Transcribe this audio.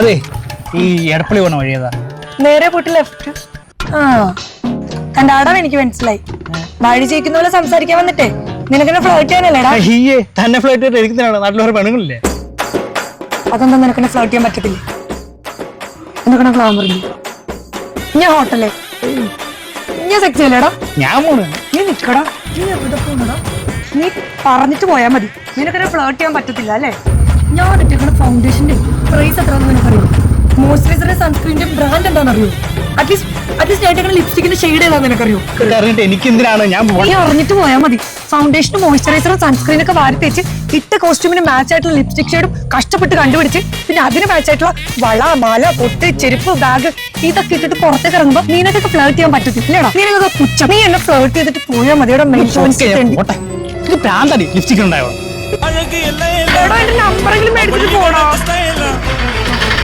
അതെ ഈ എടപ്പള്ളി പോണ വഴി ഏതാ? നേരെ പോട്ട് ലെഫ്റ്റ് ആ കണ്ടാടാ എനിക്ക് മനസ്സിലായി. വഴി ജയിക്കുന്ന പോലെ സംസാരിക്കാൻ വന്നിട്ടേ. നിനക്കെന്നെ ഫ്ലോട്ട് ചെയ്യാനല്ലേടാ? ഹീയേ തന്നെ ഫ്ലൈറ്റ് ആയിട്ട് ഇരിക്കുന്നതാണ് നാട്ടിൽ വേറെ പെണ്ണുങ്ങളില്ലേ അതെന്താ നിനക്കെന്നെ ഫ്ലോട്ട് ചെയ്യാൻ പറ്റത്തില്ല. എന്തൊക്കെ പറഞ്ഞു ഞാൻ ഹോട്ടലേ ഞാൻ സെക്സ് ചെയ്യല്ലേടാ? ഞാൻ പോണു. നീ നിക്കടാ. നീ എവിടെ പോണടാ? നീ പറഞ്ഞിട്ട് പോയാ മതി. നിനക്കെന്നെ ഫ്ലോട്ട് ചെയ്യാൻ പറ്റത്തില്ല അല്ലേ? ഞാൻ ഇട്ടിരിക്കുന്ന ഫൗണ്ടേഷന്റെ പ്രൈസ് എത്രയാണെന്ന് നിനക്കറിയോ മോയ്സ്ചറൈസറിന്റെ സൺസ്ക്രീനിന്റെ ബ്രാൻഡ് എന്താണെന്ന് അറിയോ അറ്റ്ലീസ്റ്റ് അറ്റ്ലീസ്റ്റ് ഞാൻ ലിപ്സ്റ്റിക്കിന്റെ ഷെയ്ഡ് ഏതാണെന്ന് നിനക്കറിയോ? അറിഞ്ഞിട്ട് എനിക്ക് എന്തിനാണ് ഞാൻ നീ അറിഞ്ഞിട്ട് പോയാൽ മതി. ഫൗണ്ടേഷനും മോയ്സ്ചറൈസറും സൺസ്ക്രീൻ ഒക്കെ വാരി തേച്ച് ഇട്ട കോസ്റ്റ്യൂമിന് മാച്ച് ആയിട്ടുള്ള ലിപ്സ്റ്റിക് ഷെയ്ഡും കഷ്ടപ്പെട്ട് കണ്ടുപിടിച്ച് പിന്നെ അതിന് മാച്ച് ആയിട്ടുള്ള വള മാല പൊട്ട് ചെരുപ്പ് ബാഗ് ഇതൊക്കെ ഇട്ടിട്ട് പുറത്തേക്ക് ഇറങ്ങുമ്പോ നിനക്കൊക്കെ ഫ്ലേർട്ട് ചെയ്യാൻ പറ്റത്തില്ലേടാ നിനക്കൊക്കെ പുച്ഛം. നീ എന്നെ ഫ്ലേർട്ട് ചെയ്തിട്ട് പോയാൽ മതി. ഇവിടെ മെയിൻ ഇത് പ്രാന്തടി ലിപ്സ്റ്റിക് ഉണ്ടായോ നമ്പറെങ്കിലും മേടിച്ചിട്ട് പോണോ style